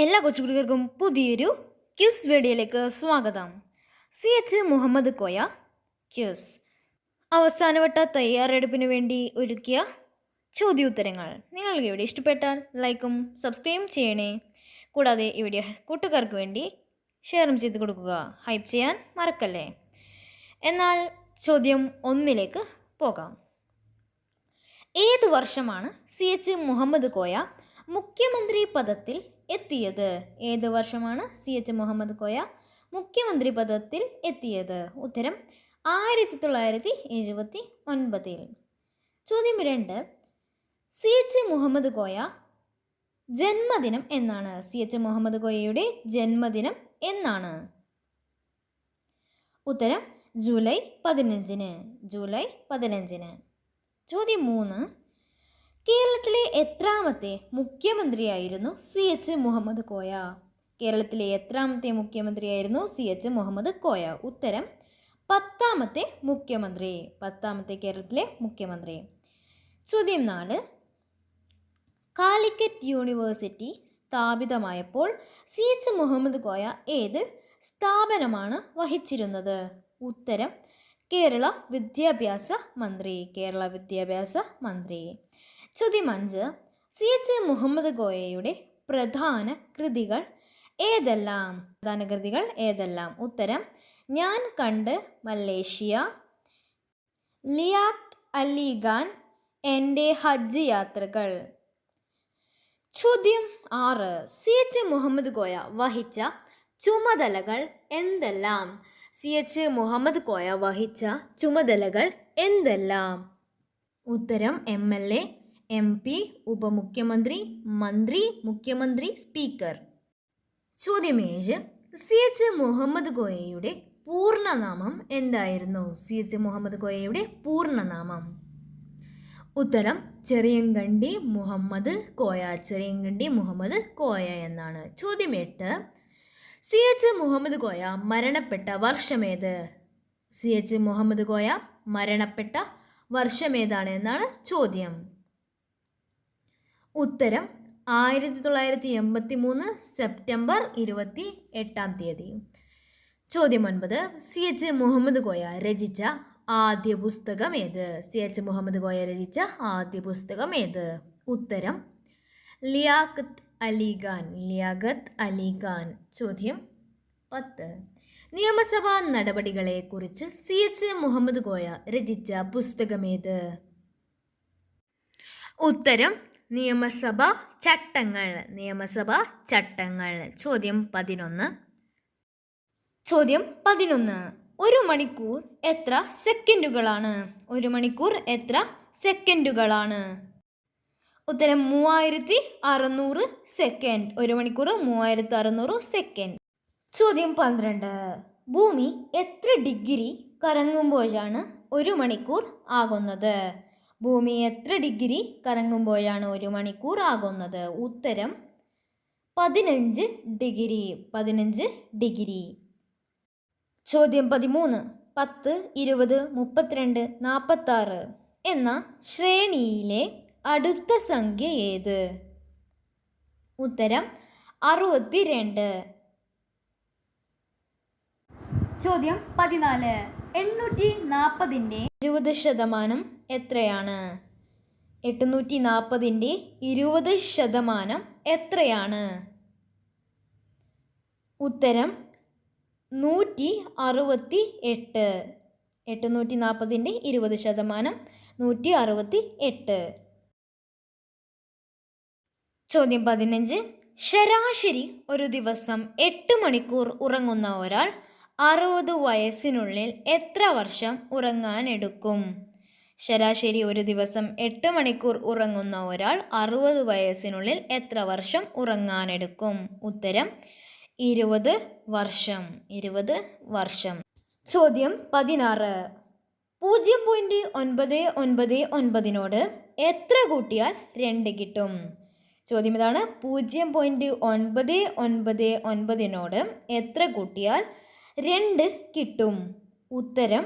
എല്ലാ കൊച്ചുകുട്ടികൾക്കും പുതിയൊരു ക്യൂസ് വീഡിയോയിലേക്ക് സ്വാഗതം. C H Muhammad Koya quiz. അവസാനവട്ട തയ്യാറെടുപ്പിന് വേണ്ടി ഒരുക്കിയ ചോദ്യോത്തരങ്ങൾ നിങ്ങൾക്ക് ഇവിടെ ഇഷ്ടപ്പെട്ടാൽ ലൈക്കും സബ്സ്ക്രൈബും ചെയ്യണേ. കൂടാതെ ഈ വീഡിയോ കൂട്ടുകാർക്ക് വേണ്ടി ഷെയറും ചെയ്ത് കൊടുക്കുക. ഹൈപ്പ് ചെയ്യാൻ മറക്കല്ലേ? എന്നാൽ ചോദ്യം ഒന്നിലേക്ക് പോകാം. ഏത് വർഷമാണ് സി എച്ച് മുഹമ്മദ് കോയ മുഖ്യമന്ത്രി പദത്തിൽ എത്തിയത്. ഏത് വർഷമാണ് സി എച്ച് മുഹമ്മദ് കോയ മുഖ്യമന്ത്രി പദത്തിൽ എത്തിയത്? ഉത്തരം ആയിരത്തി തൊള്ളായിരത്തി എഴുപത്തി ഒൻപതിൽ ചോദ്യം രണ്ട്. സി എച്ച് മുഹമ്മദ് കോയ ജന്മദിനം എന്നാണ്. സി എച്ച് മുഹമ്മദ് കോയയുടെ ജന്മദിനം എന്നാണ്. ഉത്തരം ജൂലൈ പതിനഞ്ചിന്. ജൂലൈ പതിനഞ്ചിന്. ചോദ്യം മൂന്ന്. കേരളത്തിലെ എത്രാമത്തെ മുഖ്യമന്ത്രിയായിരുന്നു സി എച്ച് മുഹമ്മദ് കോയ. കേരളത്തിലെ എത്രാമത്തെ മുഖ്യമന്ത്രിയായിരുന്നു സി എച്ച് മുഹമ്മദ് കോയ. ഉത്തരം പത്താമത്തെ മുഖ്യമന്ത്രി. പത്താമത്തെ കേരളത്തിലെ മുഖ്യമന്ത്രി. ചോദ്യം നാല് കാലിക്കറ്റ് യൂണിവേഴ്സിറ്റി സ്ഥാപിതമായപ്പോൾ സി എച്ച് മുഹമ്മദ് കോയ ഏത് സ്ഥാപനമാണ് വഹിച്ചിരുന്നത്? ഉത്തരം കേരള വിദ്യാഭ്യാസ മന്ത്രി. കേരള വിദ്യാഭ്യാസ മന്ത്രി. ചോദ്യം അഞ്ച് സി. എച്ച്. മുഹമ്മദ് ഗോയയുടെ പ്രധാന കൃതികൾ ഏതെല്ലാം? പ്രധാന കൃതികൾ ഏതെല്ലാം? ഉത്തരം ഞാൻ കണ്ട് മലേഷ്യ ലിയാഖ് അലി ഖാൻ എന്റെ ഹജ്ജ് യാത്രകൾ. ചോദ്യം ആറ് സി. എച്ച്. മുഹമ്മദ് ഗോയ വഹിച്ച ചുമതലകൾ എന്തെല്ലാം? സി. എച്ച്. മുഹമ്മദ് കോയ വഹിച്ച ചുമതലകൾ എന്തെല്ലാം? ഉത്തരം M. L. A. M P ഉപമുഖ്യമന്ത്രി മന്ത്രി മുഖ്യമന്ത്രി സ്പീക്കർ. ചോദ്യം ഏഴ്. സി എച്ച് മുഹമ്മദ് കോയയുടെ പൂർണനാമം എന്തായിരുന്നു? സി എച്ച് മുഹമ്മദ് കോയയുടെ പൂർണനാമം. ഉത്തരം ചെറിയങ്കണ്ടി മുഹമ്മദ് കോയ ചെറിയങ്കണ്ടി മുഹമ്മദ് കോയ എന്നാണ്. ചോദ്യം എട്ട്. സി എച്ച് മുഹമ്മദ് കോയ മരണപ്പെട്ട വർഷമേത്? സി എച്ച് മുഹമ്മദ് കോയ മരണപ്പെട്ട വർഷമേതാണ് എന്നാണ് ചോദ്യം. ഉത്തരം ആയിരത്തി തൊള്ളായിരത്തി എൺപത്തി മൂന്ന് സെപ്റ്റംബർ ഇരുപത്തി എട്ടാം തീയതി. ചോദ്യം ഒൻപത്. സി. എച്ച്. മുഹമ്മദ് കോയ രചിച്ച ആദ്യ പുസ്തകം ഏത്? സി. എച്ച്. മുഹമ്മദ് കോയ രചിച്ച ആദ്യ പുസ്തകം ഏത്? ഉത്തരം ലിയാഖത്ത് അലിഖാൻ ലിയാഖത്ത് അലിഖാൻ ചോദ്യം പത്ത്. നിയമസഭാ നടപടികളെക്കുറിച്ച് സി. എച്ച്. മുഹമ്മദ് കോയ രചിച്ച പുസ്തകമേത് ഉത്തരം നിയമസഭാ ചട്ടങ്ങൾ നിയമസഭ ചട്ടങ്ങൾ. ചോദ്യം പതിനൊന്ന്. ചോദ്യം പതിനൊന്ന്. ഒരു മണിക്കൂർ എത്ര സെക്കൻഡുകളാണ്? ഒരു മണിക്കൂർ എത്ര സെക്കൻഡുകളാണ്? ഉത്തരം മൂവായിരത്തി അറുന്നൂറ് സെക്കൻഡ്. ഒരു മണിക്കൂർ മൂവായിരത്തി അറുന്നൂറ് സെക്കൻഡ്. ചോദ്യം പന്ത്രണ്ട്. ഭൂമി എത്ര ഡിഗ്രി കറങ്ങുമ്പോഴാണ് ഒരു മണിക്കൂർ ആകുന്നത്? ഭൂമി എത്ര ഡിഗ്രി കറങ്ങുമ്പോഴാണ് ഒരു മണിക്കൂർ ആകുന്നത്? ഉത്തരം പതിനഞ്ച് ഡിഗ്രി പതിനഞ്ച് ഡിഗ്രി. ചോദ്യം പതിമൂന്ന് പത്ത് ഇരുപത് മുപ്പത്തിരണ്ട് നാൽപ്പത്താറ് എന്ന ശ്രേണിയിലെ അടുത്ത സംഖ്യ ഏത്? ഉത്തരം അറുപത്തിരണ്ട്. ചോദ്യം പതിനാല് എണ്ണൂറ്റി നാൽപ്പതിന്റെ ഇരുപത് ശതമാനം എത്രയാണ്? എട്ടുന്നൂറ്റി നാൽപ്പതിന്റെ ഇരുപത് ശതമാനം എത്രയാണ്? ഉത്തരം നൂറ്റി അറുപത്തി എട്ട് എട്ടുന്നൂറ്റി നാൽപ്പതിന്റെ ഇരുപത് ശതമാനം നൂറ്റി അറുപത്തി എട്ട് ചോദ്യം പതിനഞ്ച്. ശരാശരി ഒരു ദിവസം എട്ട് മണിക്കൂർ ഉറങ്ങുന്ന ഒരാൾ അറുപത് വയസ്സിനുള്ളിൽ എത്ര വർഷം ഉറങ്ങാനെടുക്കും? ശരാശരി ഒരു ദിവസം എട്ട് മണിക്കൂർ ഉറങ്ങുന്ന ഒരാൾ അറുപത് വയസ്സിനുള്ളിൽ എത്ര വർഷം ഉറങ്ങാനെടുക്കും? ഉത്തരം ഇരുപത് വർഷം. ഇരുപത് വർഷം. ചോദ്യം പതിനാറ്. പൂജ്യം പോയിന്റ് ഒൻപത് ഒൻപത് ഒൻപതിനോട് എത്ര കൂട്ടിയാൽ രണ്ട് കിട്ടും? ചോദ്യം ഇതാണ്. പൂജ്യം പോയിന്റ് ഒൻപത് ഒൻപത് ഒൻപതിനോട് എത്ര കൂട്ടിയാൽ രണ്ട് കിട്ടും. ഉത്തരം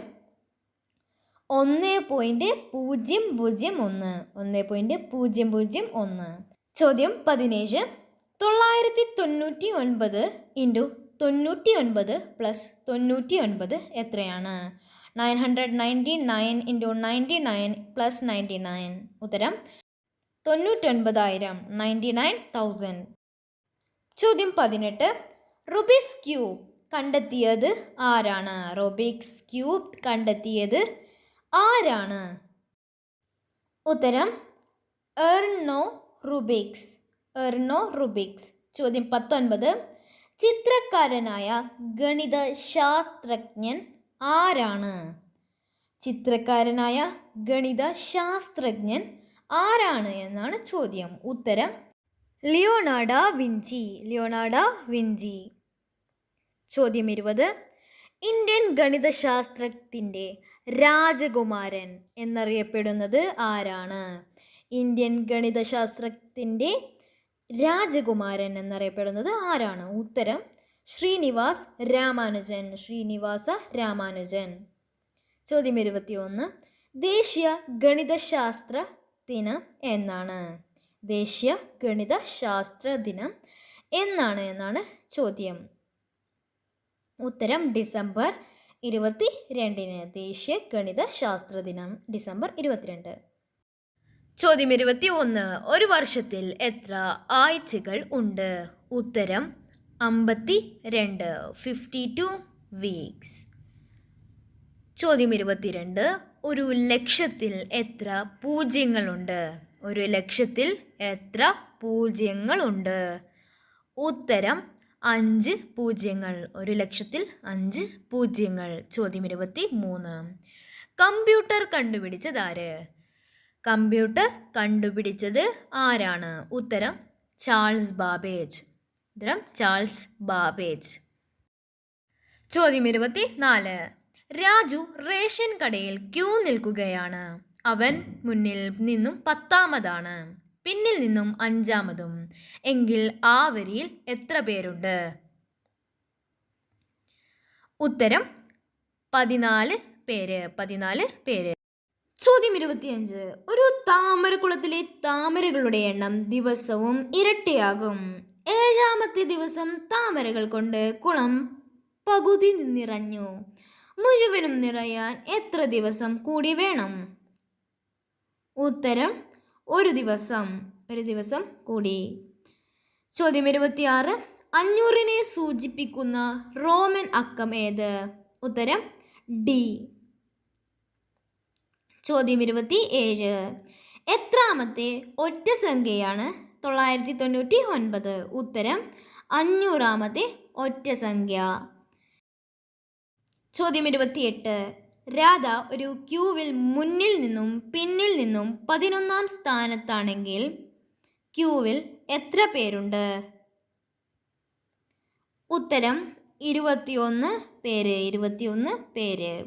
ഒന്ന് പോയിന്റ് പൂജ്യം പൂജ്യം ഒന്ന്. ഒന്ന് പോയിന്റ് പൂജ്യം പൂജ്യം ഒന്ന്. ചോദ്യം പതിനേഴ്. തൊള്ളായിരത്തി തൊണ്ണൂറ്റി ഒൻപത് ഇന്റു തൊണ്ണൂറ്റി ഒൻപത് പ്ലസ് തൊണ്ണൂറ്റി ഒൻപത് എത്രയാണ്? Nine hundred ninety nine into ninety nine plus ninety nine ഉത്തരം തൊണ്ണൂറ്റൊൻപതായിരം. നയന്റി നയൻ തൗസൻഡ് ചോദ്യം പതിനെട്ട്. റുബിസ് ക്യൂബ് കണ്ടെത്തിയത് ആരാണ്? റോബിക്സ് ക്യൂബ് കണ്ടെത്തിയത് ആരാണ്? ഉത്തരം എർണോ റുബിക്സ്. എർണോ റുബിക്സ്. ചോദ്യം പത്തൊൻപത്. ചിത്രക്കാരനായ ഗണിത ശാസ്ത്രജ്ഞൻ ആരാണ്? ചിത്രക്കാരനായ ഗണിത ശാസ്ത്രജ്ഞൻ ആരാണ് എന്നാണ് ചോദ്യം. ഉത്തരം ലിയോണാഡ വിഞ്ചി. ലിയോണാഡ വിഞ്ചി. ചോദ്യം ഇരുപത് ഇന്ത്യൻ ഗണിതശാസ്ത്രത്തിന്റെ രാജകുമാരൻ എന്നറിയപ്പെടുന്നത് ആരാണ്? ഇന്ത്യൻ ഗണിതശാസ്ത്രത്തിന്റെ രാജകുമാരൻ എന്നറിയപ്പെടുന്നത് ആരാണ്? ഉത്തരം ശ്രീനിവാസ് രാമാനുജൻ. ശ്രീനിവാസ രാമാനുജൻ. ചോദ്യം ഇരുപത്തിയൊന്ന് ദേശീയ ഗണിതശാസ്ത്ര ദിനം എന്നാണ്. ദേശീയ ഗണിതശാസ്ത്ര ദിനം എന്നാണ് എന്നാണ് ചോദ്യം. ഉത്തരം ഡിസംബർ ഇരുപത്തി രണ്ടിന് ദേശീയ ഗണിത ശാസ്ത്ര ദിനം ഡിസംബർ ഇരുപത്തിരണ്ട്. ചോദ്യം ഇരുപത്തി ഒന്ന് ഒരു വർഷത്തിൽ എത്ര ആഴ്ചകൾ ഉണ്ട്? ഉത്തരം അമ്പത്തി രണ്ട് ഫിഫ്റ്റി ടു വീക്സ്. ചോദ്യം ഇരുപത്തിരണ്ട്. ഒരു ലക്ഷത്തിൽ എത്ര പൂജ്യങ്ങളുണ്ട്? ഒരു ലക്ഷത്തിൽ എത്ര പൂജ്യങ്ങളുണ്ട്? ഉത്തരം അഞ്ച് പൂജ്യങ്ങൾ ഒരു ലക്ഷത്തിൽ അഞ്ച് പൂജ്യങ്ങൾ. ചോദ്യം ഇരുപത്തി മൂന്ന് കമ്പ്യൂട്ടർ കണ്ടുപിടിച്ചത് ആര്? കമ്പ്യൂട്ടർ കണ്ടുപിടിച്ചത് ആരാണ്? ഉത്തരം ചാൾസ് ബാബേജ്. ഉത്തരം ചാൾസ് ബാബേജ്. ചോദ്യം ഇരുപത്തി നാല് രാജു റേഷൻ കടയിൽ ക്യൂ നിൽക്കുകയാണ്. അവൻ മുന്നിൽ നിന്നും പത്താമതാണ്. പിന്നിൽ നിന്നും അഞ്ചാമതും. എങ്കിൽ ആ വരിയിൽ എത്ര പേരുണ്ട്? ഉത്തരം പതിനാല് പേര് പതിനാല് പേര്. ചോദ്യം ഇരുപത്തിയഞ്ച്. ഒരു താമരക്കുളത്തിലെ താമരകളുടെ എണ്ണം ദിവസവും ഇരട്ടിയാകും. ഏഴാമത്തെ ദിവസം താമരകൾ കൊണ്ട് കുളം പകുതി നിറഞ്ഞു. മുഴുവനും നിറയാൻ എത്ര ദിവസം കൂടി വേണം? ഉത്തരം ഒരു ദിവസം ഒരു ദിവസം കൂടി. ചോദ്യം ഇരുപത്തിയാറ്. അഞ്ഞൂറിനെ സൂചിപ്പിക്കുന്ന റോമൻ അക്കം ഏത്? ഉത്തരം ഡി. ചോദ്യം ഇരുപത്തി ഏഴ് എത്രാമത്തെ ഒറ്റ സംഖ്യയാണ് തൊള്ളായിരത്തി തൊണ്ണൂറ്റി ഒൻപത് ഉത്തരം അഞ്ഞൂറാമത്തെ ഒറ്റ സംഖ്യ. ചോദ്യം ഇരുപത്തിയെട്ട്. രാധ ഒരു ക്യൂവിൽ മുന്നിൽ നിന്നും പിന്നിൽ നിന്നും പതിനൊന്നാം സ്ഥാനത്താണെങ്കിൽ ക്യൂവിൽ എത്ര പേരുണ്ട്? ഉത്തരം ഇരുപത്തിയൊന്ന് പേര് ഇരുപത്തിയൊന്ന് പേര്.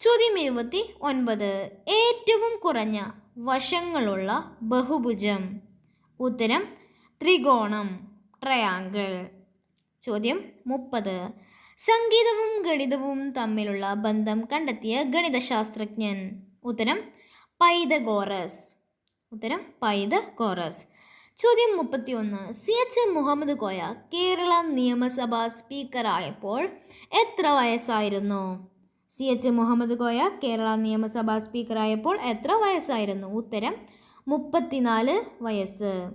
ചോദ്യം ഇരുപത്തി ഒൻപത് ഏറ്റവും കുറഞ്ഞ വശങ്ങളുള്ള ബഹുഭുജം. ഉത്തരം ത്രികോണം ട്രയാങ്കിൾ ചോദ്യം മുപ്പത്. സംഗീതവും ഗണിതവും തമ്മിലുള്ള ബന്ധം കണ്ടെത്തിയ ഗണിതശാസ്ത്രജ്ഞൻ. ഉത്തരം പൈതഗോറസ്. ഉത്തരം പൈതഗോറസ്. ചോദ്യം മുപ്പത്തിയൊന്ന്. സി. എച്ച്. മുഹമ്മദ് കോയ കേരള നിയമസഭാ സ്പീക്കറായപ്പോൾ എത്ര വയസ്സായിരുന്നു? സി. എച്ച്. മുഹമ്മദ് കോയ കേരള നിയമസഭാ സ്പീക്കറായപ്പോൾ എത്ര വയസ്സായിരുന്നു? ഉത്തരം മുപ്പത്തിനാല് വയസ്സ്.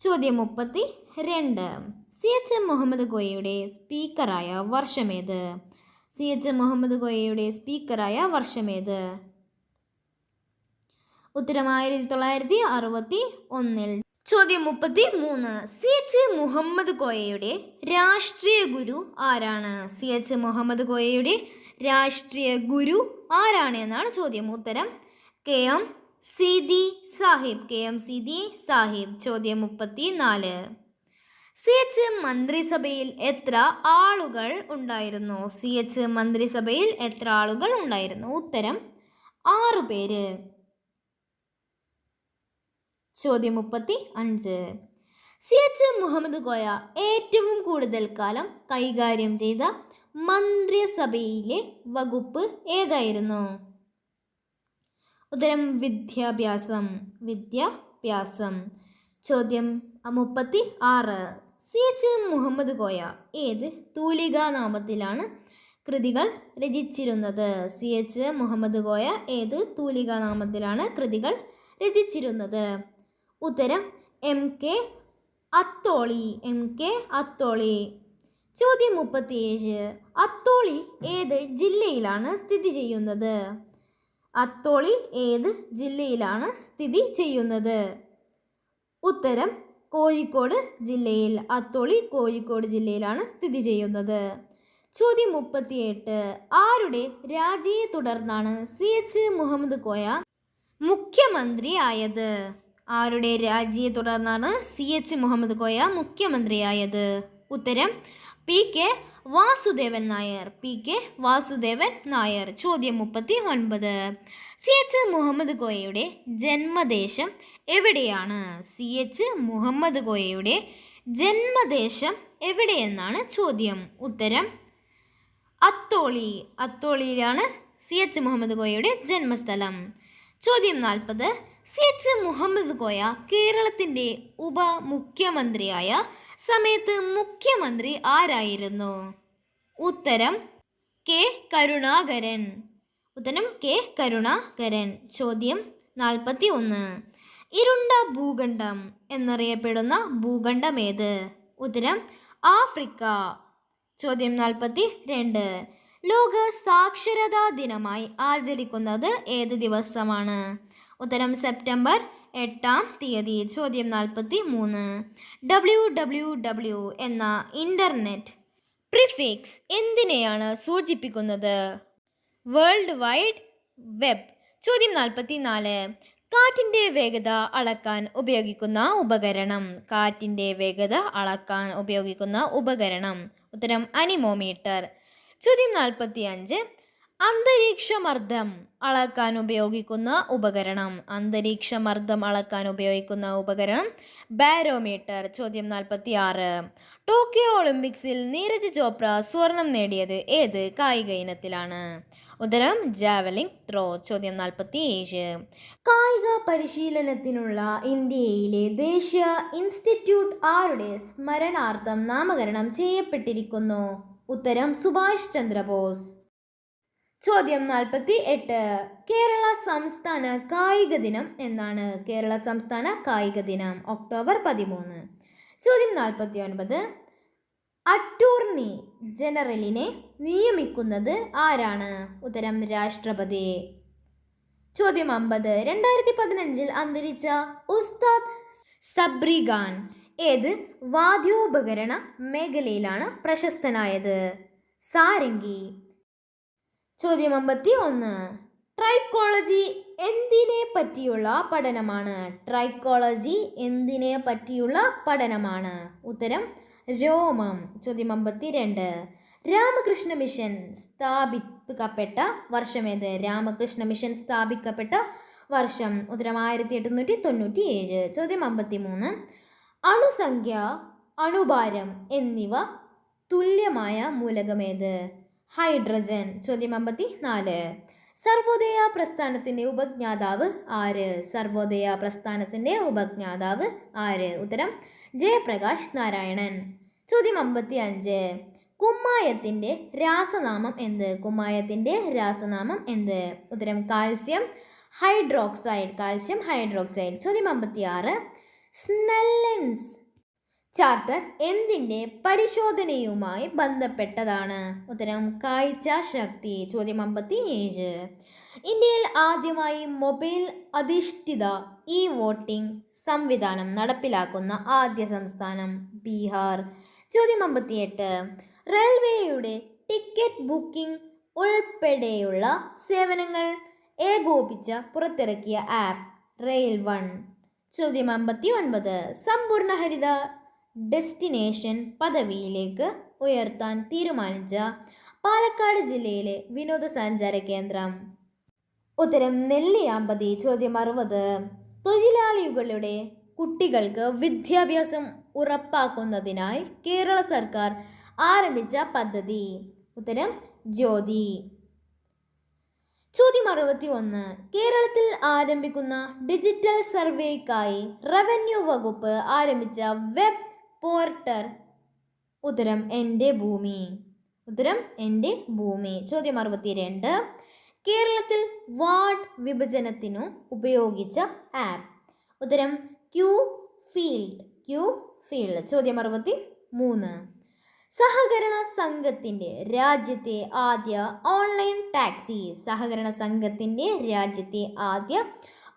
ചോദ്യം മുപ്പത്തി രണ്ട് സി എച്ച് എം മുഹമ്മദ് ഗോയയുടെ സ്പീക്കറായ വർഷമേത്? സി എച്ച് എം മുഹമ്മദ് ഗോയയുടെ സ്പീക്കറായ വർഷമേത്? ഉത്തരം ആയിരത്തി തൊള്ളായിരത്തി അറുപത്തി ഒന്നിൽ. ചോദ്യം മുപ്പത്തി മൂന്ന് സി എച്ച് മുഹമ്മദ് കോയയുടെ രാഷ്ട്രീയ ഗുരു ആരാണ്? സി എച്ച് മുഹമ്മദ് കോയയുടെ രാഷ്ട്രീയ ഗുരു ആരാണ് എന്നാണ് ചോദ്യം. ഉത്തരം K M Seethi Sahib. K M Seethi Sahib. ചോദ്യം മുപ്പത്തി നാല് സി എച്ച് മന്ത്രിസഭയിൽ എത്ര ആളുകൾ ഉണ്ടായിരുന്നു? സി എച്ച് മന്ത്രിസഭയിൽ എത്ര ആളുകൾ ഉണ്ടായിരുന്നു? ഉത്തരം ആറു പേര്. ചോദ്യം മുപ്പത്തി അഞ്ച് സി എച്ച് മുഹമ്മദ് കോയ ഏറ്റവും കൂടുതൽ കാലം കൈകാര്യം ചെയ്ത മന്ത്രിസഭയിലെ വകുപ്പ് ഏതായിരുന്നു? ഉത്തരം വിദ്യാഭ്യാസം. വിദ്യാഭ്യാസം. ചോദ്യം മുപ്പത്തി ആറ് സി എച്ച് മുഹമ്മദ് കോയ ഏത് തൂലിക നാമത്തിലാണ് കൃതികൾ രചിച്ചിരുന്നത്? സി എച്ച് മുഹമ്മദ് കോയ ഏത് തൂലിക നാമത്തിലാണ് കൃതികൾ രചിച്ചിരുന്നത്? ഉത്തരം M K Atholi M K Atholi. ചോദ്യം മുപ്പത്തിയേഴ് അത്തോളി ഏത് ജില്ലയിലാണ് സ്ഥിതി ചെയ്യുന്നത്? അത്തോളി ഏത് ജില്ലയിലാണ് സ്ഥിതി ചെയ്യുന്നത്? ഉത്തരം കോഴിക്കോട് ജില്ലയിൽ അത്തോളി കോഴിക്കോട് ജില്ലയിലാണ് സ്ഥിതി ചെയ്യുന്നത്. ചോദ്യം മുപ്പത്തിയെട്ട്. ആരുടെ രാജിയെ തുടർന്നാണ് സി എച്ച് മുഹമ്മദ് കോയ മുഖ്യമന്ത്രി ആയത് ആരുടെ രാജിയെ തുടർന്നാണ് സി എച്ച് മുഹമ്മദ് കോയ മുഖ്യമന്ത്രിയായത്? ഉത്തരം P K Vasudevan Nair. P K Vasudevan Nair. ചോദ്യം മുപ്പത്തി ഒൻപത് സി എച്ച് മുഹമ്മദ് കോയയുടെ ജന്മദേശം എവിടെയാണ്? സി എച്ച് മുഹമ്മദ് കോയയുടെ ജന്മദേശം എവിടെയെന്നാണ് ചോദ്യം. ഉത്തരം അത്തോളി. അത്തോളിയിലാണ് സി എച്ച് മുഹമ്മദ് കോയയുടെ ജന്മസ്ഥലം. ചോദ്യം നാൽപ്പത് സി എച്ച് മുഹമ്മദ് കോയ കേരളത്തിന്റെ ഉപമുഖ്യമന്ത്രിയായ സമയത്ത് മുഖ്യമന്ത്രി ആരായിരുന്നു? ഉത്തരം കെ കരുണാകരൻ. ഉത്തരം കെ കരുണാകരൻ. ചോദ്യം നാൽപ്പത്തി ഒന്ന് ഇരുണ്ട ഭൂഖണ്ഡം എന്നറിയപ്പെടുന്ന ഭൂഖണ്ഡം ഏത് ഉത്തരം ആഫ്രിക്ക. ചോദ്യം നാൽപ്പത്തി രണ്ട് ലോക സാക്ഷരതാ ദിനമായി ആചരിക്കുന്നത് ഏത് ദിവസമാണ്? ഉത്തരം സെപ്റ്റംബർ എട്ടാം തീയതി. ചോദ്യം നാൽപ്പത്തി മൂന്ന് ഡബ്ല്യു ഡബ്ല്യു ഡബ്ല്യു എന്ന ഇന്റർനെറ്റ് പ്രിഫിക്സ് എന്തിനെയാണ് സൂചിപ്പിക്കുന്നത്? വേൾഡ് വൈഡ് വെബ് ചോദ്യം നാൽപ്പത്തി നാല് കാറ്റിന്റെ വേഗത അളക്കാൻ ഉപയോഗിക്കുന്ന ഉപകരണം. കാറ്റിന്റെ വേഗത അളക്കാൻ ഉപയോഗിക്കുന്ന ഉപകരണം. ഉത്തരം അനിമോമീറ്റർ. ചോദ്യം നാൽപ്പത്തി അഞ്ച് അന്തരീക്ഷമർദ്ദം അളക്കാൻ ഉപയോഗിക്കുന്ന ഉപകരണം. അന്തരീക്ഷമർദ്ദം അളക്കാൻ ഉപയോഗിക്കുന്ന ഉപകരണം. ബാരോമീറ്റർ. ചോദ്യം നാൽപ്പത്തി ആറ് ടോക്കിയോ ഒളിമ്പിക്സിൽ നീരജ് ചോപ്ര സ്വർണം നേടിയത് ഏത് കായിക ഇനത്തിലാണ്? ഉത്തരം ജാവലിംഗ് ത്രോ ചോദ്യം നാൽപ്പത്തി ഏഴ് കായിക പരിശീലനത്തിനുള്ള ഇന്ത്യയിലെ ദേശീയ ഇൻസ്റ്റിറ്റ്യൂട്ട് ആരുടെ സ്മരണാർത്ഥം നാമകരണം ചെയ്യപ്പെട്ടിരിക്കുന്നു? ഉത്തരം സുഭാഷ് ചന്ദ്രബോസ്. ചോദ്യം നാൽപ്പത്തി എട്ട് കേരള സംസ്ഥാന കായിക ദിനം എന്നാണ്. കേരള സംസ്ഥാന കായിക ദിനം ഒക്ടോബർ പതിമൂന്ന്. ചോദ്യം നാൽപ്പത്തി ഒൻപത് അറ്റോർണി ജനറലിനെ നിയമിക്കുന്നത് ആരാണ്? ഉത്തരം രാഷ്ട്രപതി. ചോദ്യം അമ്പത്. രണ്ടായിരത്തി പതിനഞ്ചിൽ അന്തരിച്ച ഉസ്താദ് സബ്രി ഖാൻ ഏത് വാദ്യോപകരണ മേഖലയിലാണ് പ്രശസ്തനായത്? സാരംഗി. ചോദ്യം അമ്പത്തി ഒന്ന് ട്രൈക്കോളജി എന്തിനെ പറ്റിയുള്ള പഠനമാണ്? ട്രൈക്കോളജി എന്തിനെ പറ്റിയുള്ള പഠനമാണ്? ഉത്തരം രോമം ചോദ്യം അമ്പത്തി രണ്ട് രാമകൃഷ്ണ മിഷൻ സ്ഥാപിക്കപ്പെട്ട വർഷമേത് രാമകൃഷ്ണ മിഷൻ സ്ഥാപിക്കപ്പെട്ട വർഷം ഉത്തരം ആയിരത്തി എട്ടുന്നൂറ്റി തൊണ്ണൂറ്റി ഏഴ് ചോദ്യം അമ്പത്തി മൂന്ന് അണുസംഖ്യ അണുഭാരം എന്നിവ തുല്യമായ മൂലകമേത് ഹൈഡ്രജൻ. ചോദ്യം അമ്പത്തി നാല് സർവോദയ പ്രസ്ഥാനത്തിന്റെ ഉപജ്ഞാതാവ് ആര്? സർവോദയ പ്രസ്ഥാനത്തിന്റെ ഉപജ്ഞാതാവ് ആര്? ഉത്തരം ജയപ്രകാശ് നാരായണൻ. ചോദ്യം അമ്പത്തി അഞ്ച് കുമ്മായത്തിന്റെ രാസനാമം എന്ത്? കുമ്മായത്തിന്റെ രാസനാമം എന്ത്? ഉത്തരം കാൽസ്യം ഹൈഡ്രോക്സൈഡ് കാൽസ്യം ഹൈഡ്രോക്സൈഡ്. ചോദ്യം അമ്പത്തി ആറ് സ്നെല്ലൻസ് ചാർട്ടർ എന്തിന്റെ പരിശോധനയുമായി ബന്ധപ്പെട്ടതാണ്? ഉത്തരം കാഴ്ച ശക്തി ചോദ്യം അമ്പത്തി ഏഴ് ഇന്ത്യയിൽ ആദ്യമായി മൊബൈൽ അധിഷ്ഠിത ഇ വോട്ടിംഗ് സംവിധാനം നടപ്പിലാക്കുന്ന ആദ്യ സംസ്ഥാനം ബീഹാർ. ചോദ്യം അമ്പത്തിയെട്ട്. റെയിൽവേയുടെ ടിക്കറ്റ് ബുക്കിംഗ് ഉൾപ്പെടെയുള്ള സേവനങ്ങൾ ഏകോപിച്ച പുറത്തിറക്കിയ ആപ്പ് റെയിൽ വൺ. ചോദ്യം അമ്പത്തി ഒൻപത് സമ്പൂർണ ഹരിത ഡെസ്റ്റിനേഷൻ പദവിയിലേക്ക് ഉയർത്താൻ തീരുമാനിച്ച പാലക്കാട് ജില്ലയിലെ വിനോദസഞ്ചാര കേന്ദ്രം. ഉത്തരം നെല്ലിയാമ്പതി. ചോദ്യം അറുപത്. തൊഴിലാളികളുടെ കുട്ടികൾക്ക് വിദ്യാഭ്യാസം ഉറപ്പാക്കുന്നതിനായി കേരള സർക്കാർ ആരംഭിച്ച പദ്ധതി. ഉത്തരം ജ്യോതി. ചോദ്യം അറുപത്തി ഒന്ന് കേരളത്തിൽ ആരംഭിക്കുന്ന ഡിജിറ്റൽ സർവേക്കായി റവന്യൂ വകുപ്പ് ആരംഭിച്ച വെബ് പോർട്ടൽ. ഉത്തരം എന്റെ ഭൂമി. ഉത്തരം എന്റെ ഭൂമി. ചോദ്യം അറുപത്തിരണ്ട്. കേരളത്തിൽ വാർഡ് വിഭജനത്തിനു ഉപയോഗിച്ച ആപ്പ്. ഉത്തരം ക്യൂ ഫീൽഡ് ക്യൂ ഫീൽഡ് ചോദ്യം അറുപത്തി മൂന്ന്. സഹകരണ സംഘത്തിന്റെ രാജ്യത്തെ ആദ്യ ഓൺലൈൻ ടാക്സി സഹകരണ സംഘത്തിന്റെ രാജ്യത്തെ ആദ്യ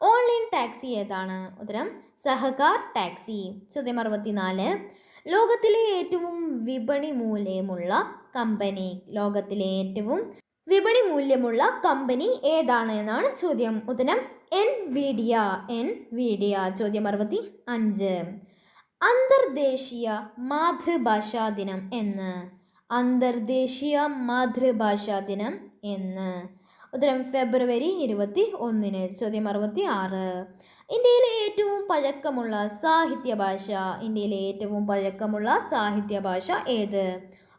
ഓൺലൈൻ ടാക്സി ഏതാണ്? ഉത്തരം സഹകാർ ടാക്സി ചോദ്യം അറുപത്തിനാല്. ലോകത്തിലെ ഏറ്റവും വിപണി മൂല്യമുള്ള കമ്പനി ലോകത്തിലെ ഏറ്റവും വിപണി മൂല്യമുള്ള കമ്പനി ഏതാണ് എന്നാണ് ചോദ്യം. ഉത്തരം എൻ വീഡിയ എൻ വീഡിയ ചോദ്യം അറുപത്തി അഞ്ച്. അന്തർദേശീയ മാതൃഭാഷാ ദിനം എന്ന്. അന്തർദേശീയ മാതൃഭാഷാ ദിനം എന്ന്. ഉത്തരം ഫെബ്രുവരി ഇരുപത്തി ഒന്നിന്. ചോദ്യം അറുപത്തി ആറ്. ഇന്ത്യയിലെ ഏറ്റവും പഴക്കമുള്ള സാഹിത്യ ഭാഷ. ഇന്ത്യയിലെ ഏറ്റവും പഴക്കമുള്ള സാഹിത്യ ഭാഷ ഏത്?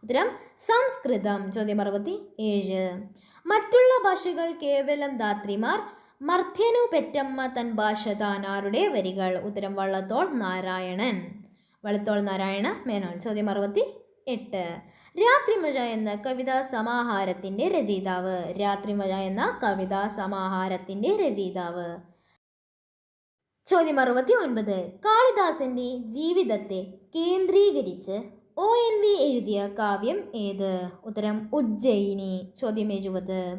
ഉത്തരം സംസ്കൃതം. ചോദ്യം അറുപത്തി ഏഴ്. മറ്റുള്ള ഭാഷകൾ കേവലം ധാത്രിമാർ മർധ്യനു പെറ്റമ്മ തൻ ഭാഷ താനാരുടെ വരികൾ? ഉത്തരം വള്ളത്തോൾ നാരായണൻ. വള്ളത്തോൾ നാരായണ മേനോൻ. ചോദ്യം അറുപത്തി എട്ട്. രാത്രിമഴ എന്ന കവിതാ സമാഹാരത്തിന്റെ രചയിതാവ്. രാത്രിമഴ എന്ന കവിതാ സമാഹാരത്തിന്റെ രചയിതാവ്. ചോദ്യം അറുപത്തി ഒൻപത്. കാളിദാസന്റെ ജീവിതത്തെ കേന്ദ്രീകരിച്ച് ഒ എൻ വി എഴുതിയ കാവ്യം ഏത്? ഉത്തരം ഉജ്ജയിനി ചോദ്യം എഴുപത്.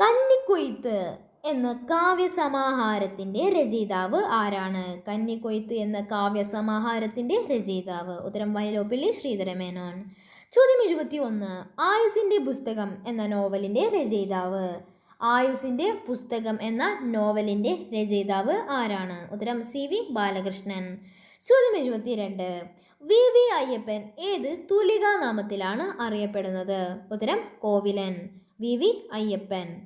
കന്നിക്കൊയ്ത്ത് എന്ന കാവ്യസമാഹാരത്തിന്റെ രചയിതാവ് ആരാണ്? കന്നിക്കൊയ്ത്ത് എന്ന കാവ്യസമാഹാരത്തിന്റെ രചയിതാവ്. ഉത്തരം വയലോപ്പിള്ളി ശ്രീധരമേനോൻ ചോദ്യം എഴുപത്തി ഒന്ന് ആയുസിന്റെ പുസ്തകം എന്ന നോവലിന്റെ രചയിതാവ്. ആയുസിന്റെ പുസ്തകം എന്ന നോവലിന്റെ രചയിതാവ് ആരാണ്? ഉത്തരം സി വി ബാലകൃഷ്ണൻ. ചോദ്യം എഴുപത്തിരണ്ട്. വി വി അയ്യപ്പൻ ഏത് തൂലികാ നാമത്തിലാണ് അറിയപ്പെടുന്നത്? ഉത്തരം കോവിലൻ. V V Ayyappan.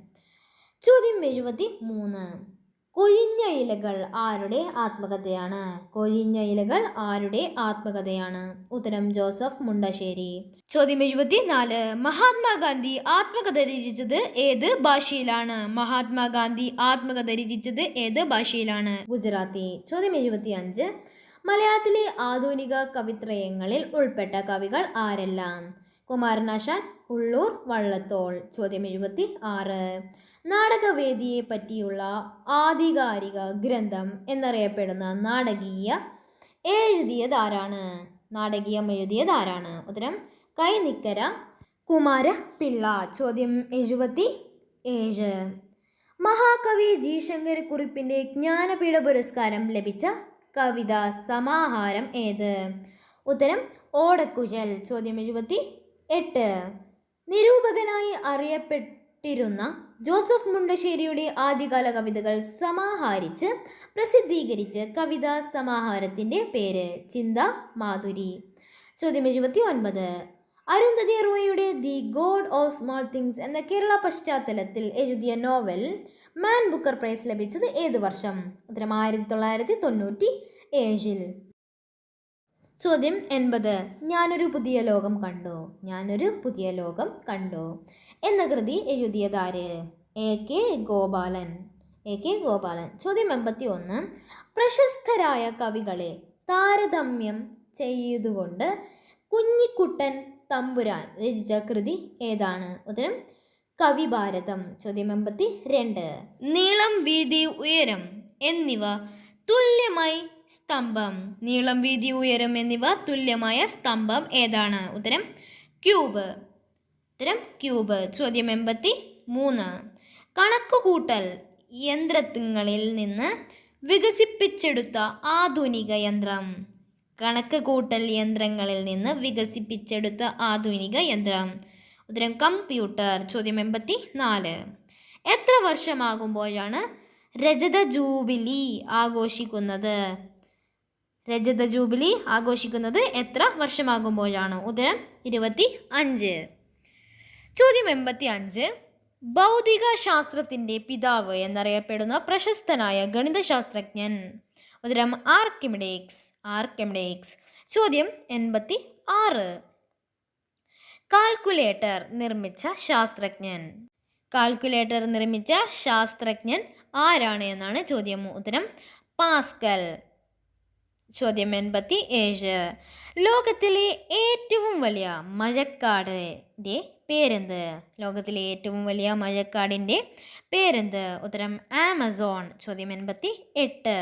ചോദ്യം എഴുപത്തി മൂന്ന്. കൊഴിഞ്ഞ ഇലകൾ ആരുടെ ആത്മകഥയാണ്? കൊഴിഞ്ഞ ഇലകൾ ആരുടെ ആത്മകഥയാണ്? ഉത്തരം ജോസഫ് മുണ്ടശ്ശേരി. ചോദ്യം എഴുപത്തി നാല്. മഹാത്മാഗാന്ധി ആത്മകഥ രചിച്ചത് ഏത് ഭാഷയിലാണ്? മഹാത്മാഗാന്ധി ആത്മകഥ രചിച്ചത് ഏത് ഭാഷയിലാണ്? ഗുജറാത്തി. ചോദ്യം എഴുപത്തി അഞ്ച്. മലയാളത്തിലെ ആധുനിക കവിത്രയങ്ങളിൽ ഉൾപ്പെട്ട കവികൾ ആരെല്ലാം? കുമാരനാശാൻ ഉള്ളൂർ വള്ളത്തോൾ. ചോദ്യം എഴുപത്തി ആറ്. നാടകവേദിയെ പറ്റിയുള്ള ആധികാരിക ഗ്രന്ഥം എന്നറിയപ്പെടുന്ന നാടകീയ എഴുതിയതാരാണ്? നാടകീയം എഴുതിയതാരാണ്? ഉത്തരം കൈനിക്കര കുമാര പിള്ള. ചോദ്യം എഴുപത്തി ഏഴ്. മഹാകവി ജി ശങ്കരക്കുറിപ്പിന്റെ ജ്ഞാനപീഠ പുരസ്കാരം ലഭിച്ച കവിതാ സമാഹാരം ഏത്? ഉത്തരം ഓടക്കുഴൽ ചോദ്യം എഴുപത്തി എട്ട്. നിരൂപകനായി അറിയപ്പെട്ടിരുന്ന ജോസഫ് മുണ്ടശ്ശേരിയുടെ ആദ്യകാല കവിതകൾ സമാഹരിച്ച് പ്രസിദ്ധീകരിച്ച് കവിതാ സമാഹാരത്തിന്റെ പേര് ചിന്ത മാധുരി. ചോദ്യം എഴുപത്തി ഒൻപത്. Arundhati റോയിയുടെ the God of small things എന്ന കേരള പശ്ചാത്തലത്തിൽ എഴുതിയ നോവൽ മാൻ ബുക്കർ പ്രൈസ് ലഭിച്ചത് ഏത് വർഷം? ഉത്തരം ആയിരത്തി തൊള്ളായിരത്തി തൊണ്ണൂറ്റി ഏഴിൽ ചോദ്യം എൺപത്. ഞാനൊരു പുതിയ ലോകം കണ്ടു. ഞാനൊരു പുതിയ ലോകം കണ്ടു. എന്ന കൃതി എഴുതിയതാര്? A K Gopalan. A K Gopalan. ചോദ്യം എൺപത്തി ഒന്ന് പ്രശസ്തരായ കവികളെ താരതമ്യം ചെയ്തുകൊണ്ട് കുഞ്ഞിക്കുട്ടൻ തമ്പുരാൻ രചിച്ച കൃതി ഏതാണ്? ഉത്തരം കവിഭാരതം. ചോദ്യം എൺപത്തി രണ്ട്. നീളം വീതി ഉയരം എന്നിവ തുല്യമായി സ്തംഭം. നീളം വീതി ഉയരം എന്നിവ തുല്യമായ സ്തംഭം ഏതാണ്? ഉത്തരം ക്യൂബ്. ഉത്തരം ക്യൂബ്. ചോദ്യം എൺപത്തി മൂന്ന്. കണക്കുകൂട്ടൽ യന്ത്രങ്ങളിൽ നിന്ന് വികസിപ്പിച്ചെടുത്ത ആധുനിക യന്ത്രം. കണക്ക് കൂട്ടൽ യന്ത്രങ്ങളിൽ നിന്ന് വികസിപ്പിച്ചെടുത്ത ആധുനിക യന്ത്രം. ഉത്തരം കമ്പ്യൂട്ടർ ചോദ്യം എൺപത്തി നാല് എത്ര വർഷമാകുമ്പോഴാണ് രജത ജൂബിലി ആഘോഷിക്കുന്നത്? രജത ജൂബിലി ആഘോഷിക്കുന്നത് എത്ര വർഷമാകുമ്പോഴാണ്? ഉത്തരം ഇരുപത്തി അഞ്ച് ചോദ്യം എൺപത്തി അഞ്ച് ഭൗതിക ശാസ്ത്രത്തിന്റെ പിതാവ് എന്നറിയപ്പെടുന്ന പ്രശസ്തനായ ഗണിതശാസ്ത്രജ്ഞൻ. ഉത്തരം ആർക്കിമിഡേക്സ് ആർക്കിമിഡേക്സ്. ചോദ്യം എൺപത്തി ആറ് കാൽക്കുലേറ്റർ നിർമ്മിച്ച ശാസ്ത്രജ്ഞൻ. കാൽക്കുലേറ്റർ നിർമ്മിച്ച ശാസ്ത്രജ്ഞൻ ആരാണ് എന്നാണ് ചോദ്യം ഉത്തരം പാസ്കൽ. ചോദ്യം എൺപത്തി ഏഴ് ലോകത്തിലെ ഏറ്റവും വലിയ മഴക്കാടിന്റെ പേരെന്ത്? ലോകത്തിലെ ഏറ്റവും വലിയ മഴക്കാടിന്റെ പേരെന്ത്? ഉത്തരം ആമസോൺ. ചോദ്യം എൺപത്തി എട്ട്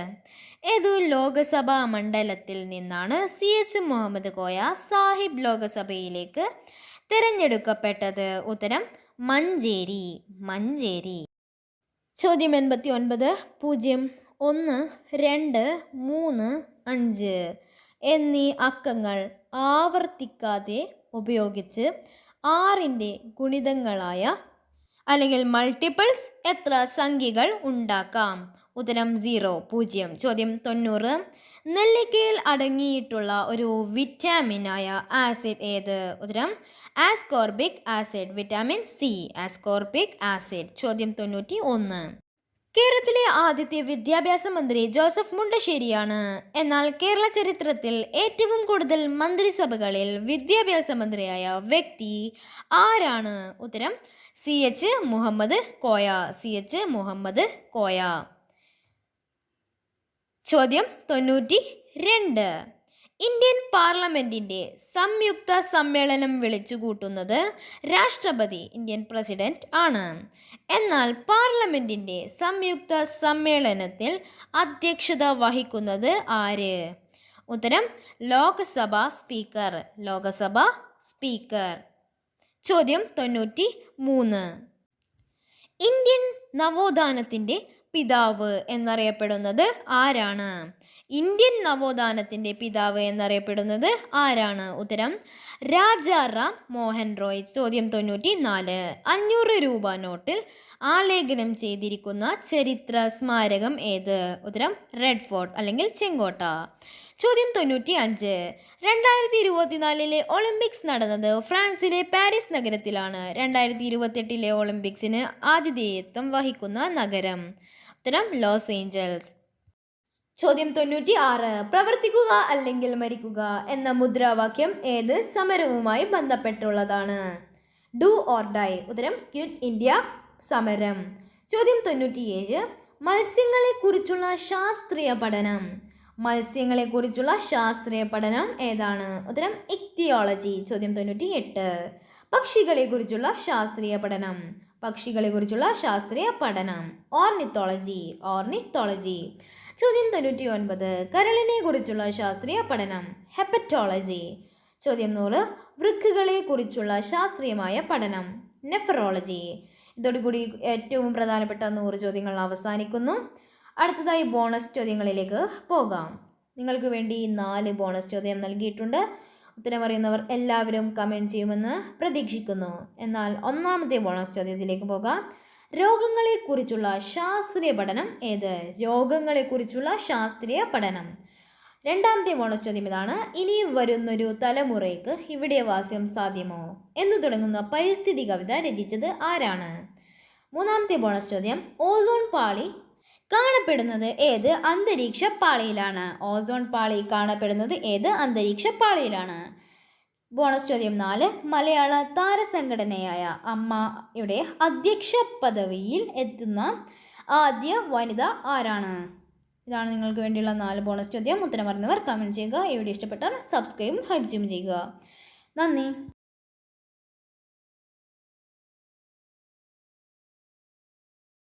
ഏതു ലോകസഭാ മണ്ഡലത്തിൽ നിന്നാണ് സി എച്ച് മുഹമ്മദ് കോയ സാഹിബ് ലോകസഭയിലേക്ക് തിരഞ്ഞെടുക്കപ്പെട്ടത് ഉത്തരം മഞ്ചേരി മഞ്ചേരി. ചോദ്യം എൺപത്തി ഒൻപത് പൂജ്യം ഒന്ന് രണ്ട് മൂന്ന് അഞ്ച്. എന്നീ അക്കങ്ങൾ ആവർത്തിക്കാതെ ഉപയോഗിച്ച് ആറിന്റെ ഗുണിതങ്ങളായ അല്ലെങ്കിൽ മൾട്ടിപ്പിൾസ് എത്ര സംഖ്യകൾ ഉണ്ടാക്കാം? ഉത്തരം സീറോ പൂജ്യം. ചോദ്യം തൊണ്ണൂറ്. നെല്ലിക്കയിൽ അടങ്ങിയിട്ടുള്ള ഒരു വിറ്റാമിനായ ആസിഡ് ഏത്? ഉത്തരം ascorbic acid vitamin C ascorbic acid ചോദ്യം തൊണ്ണൂറ്റി ഒന്ന് കേരളത്തിലെ ആദ്യത്തെ വിദ്യാഭ്യാസ മന്ത്രി ജോസഫ് മുണ്ടശ്ശേരിയാണ്. എന്നാൽ കേരള ചരിത്രത്തിൽ ഏറ്റവും കൂടുതൽ മന്ത്രിസഭകളിൽ വിദ്യാഭ്യാസ മന്ത്രിയായ വ്യക്തി ആരാണ്? ഉത്തരം C H Muhammad Koya. C H Muhammad Koya. ചോദ്യം തൊണ്ണൂറ്റി രണ്ട് ഇന്ത്യൻ പാർലമെന്റിന്റെ സംയുക്ത സമ്മേളനം വിളിച്ചു കൂട്ടുന്നത് രാഷ്ട്രപതി ഇന്ത്യൻ പ്രസിഡന്റ് ആണ്. എന്നാൽ പാർലമെന്റിന്റെ സംയുക്ത സമ്മേളനത്തിൽ അധ്യക്ഷത വഹിക്കുന്നത് ആര്? ഉത്തരം ലോക്സഭ സ്പീക്കർ. ലോക്സഭ സ്പീക്കർ. ചോദ്യം തൊണ്ണൂറ്റി മൂന്ന് ഇന്ത്യൻ നവോത്ഥാനത്തിന്റെ പിതാവ് എന്നറിയപ്പെടുന്നത് ആരാണ്? ഇന്ത്യൻ നവോത്ഥാനത്തിന്റെ പിതാവ് എന്നറിയപ്പെടുന്നത് ആരാണ്? ഉത്തരം രാജാറാം മോഹൻ റോയ്. ചോദ്യം തൊണ്ണൂറ്റി നാല് അഞ്ഞൂറ് രൂപ നോട്ടിൽ ആലേഖനം ചെയ്തിരിക്കുന്ന ചരിത്ര സ്മാരകം ഏത്? ഉത്തരം റെഡ് ഫോർട്ട് അല്ലെങ്കിൽ ചെങ്കോട്ട. ചോദ്യം തൊണ്ണൂറ്റി അഞ്ച് രണ്ടായിരത്തി ഇരുപത്തിനാലിലെ ഒളിമ്പിക്സ് നടന്നത് ഫ്രാൻസിലെ പാരീസ് നഗരത്തിലാണ്. രണ്ടായിരത്തി ഇരുപത്തെട്ടിലെ ഒളിമ്പിക്സിന് ആതിഥേയത്വം വഹിക്കുന്ന നഗരം. ഉത്തരം ലോസ് ഏഞ്ചൽസ്. ചോദ്യം തൊണ്ണൂറ്റി ആറ് പ്രവർത്തിക്കുക അല്ലെങ്കിൽ മരിക്കുക എന്ന മുദ്രാവാക്യം ഏത് സമരവുമായി ബന്ധപ്പെട്ടുള്ളതാണ്? Do or die. ഉത്തരം ക്വിറ്റ് ഇന്ത്യ സമരം. ചോദ്യം തൊണ്ണൂറ്റിയേഴ്. മത്സ്യങ്ങളെക്കുറിച്ചുള്ള ശാസ്ത്രീയ പഠനം. മത്സ്യങ്ങളെക്കുറിച്ചുള്ള ശാസ്ത്രീയ പഠനം ഏതാണ്? ഉത്തരം ഇക്തിയോളജി. ചോദ്യം തൊണ്ണൂറ്റി എട്ട് പക്ഷികളെക്കുറിച്ചുള്ള ശാസ്ത്രീയ പഠനം. പക്ഷികളെക്കുറിച്ചുള്ള ശാസ്ത്രീയ പഠനം. ഓർണിത്തോളജി. ഓർണിത്തോളജി. ചോദ്യം തൊണ്ണൂറ്റി ഒൻപത് കരളിനെ കുറിച്ചുള്ള ശാസ്ത്രീയ പഠനം. ഹെപ്പറ്റോളജി. ചോദ്യം നൂറ്. വൃക്കുകളെ കുറിച്ചുള്ള ശാസ്ത്രീയമായ പഠനം. നെഫറോളജി. ഇതോടുകൂടി ഏറ്റവും പ്രധാനപ്പെട്ട നൂറ് ചോദ്യങ്ങൾ അവസാനിക്കുന്നു. അടുത്തതായി ബോണസ് ചോദ്യങ്ങളിലേക്ക് പോകാം. നിങ്ങൾക്ക് വേണ്ടി നാല് ബോണസ് ചോദ്യം നൽകിയിട്ടുണ്ട്. ഉത്തരമറിയുന്നവർ എല്ലാവരും കമന്റ് ചെയ്യുമെന്ന് പ്രതീക്ഷിക്കുന്നു. എന്നാൽ ഒന്നാമത്തെ ബോണസ് ചോദ്യത്തിലേക്ക് പോകാം. രോഗങ്ങളെക്കുറിച്ചുള്ള ശാസ്ത്രീയ പഠനം ഏത്? രോഗങ്ങളെക്കുറിച്ചുള്ള ശാസ്ത്രീയ പഠനം. രണ്ടാമത്തെ ബോണസ് ചോദ്യം ഇതാണ്. ഇനി വരുന്നൊരു തലമുറയ്ക്ക് ഇവിടെ വാസ്യം സാധ്യമോ? എന്ന് തുടങ്ങുന്ന പരിസ്ഥിതി കവിത രചിച്ചത് ആരാണ്? മൂന്നാമത്തെ ബോണസ് ചോദ്യം ഓസോൺ പാളി കാണപ്പെടുന്നത് ഏത് അന്തരീക്ഷ പാളിയിലാണ്? ഓസോൺ പാളി കാണപ്പെടുന്നത് ഏത് അന്തരീക്ഷ പാളിയിലാണ്? ബോണസ് ചോദ്യം നാല്. മലയാള താരസംഘടനയായ അമ്മയുടെ അധ്യക്ഷ പദവിയിൽ എത്തുന്ന ആദ്യ വനിത ആരാണ്? ഇതാണ് നിങ്ങൾക്ക് വേണ്ടിയുള്ള നാല് ബോണസ് ചോദ്യം. ഉത്തരം പറഞ്ഞവർ കമന്റ് ചെയ്യുക. വീഡിയോ ഇഷ്ടപ്പെട്ടാൽ സബ്സ്ക്രൈബും ഹൈബ് ചെയ്യുക. നന്ദി.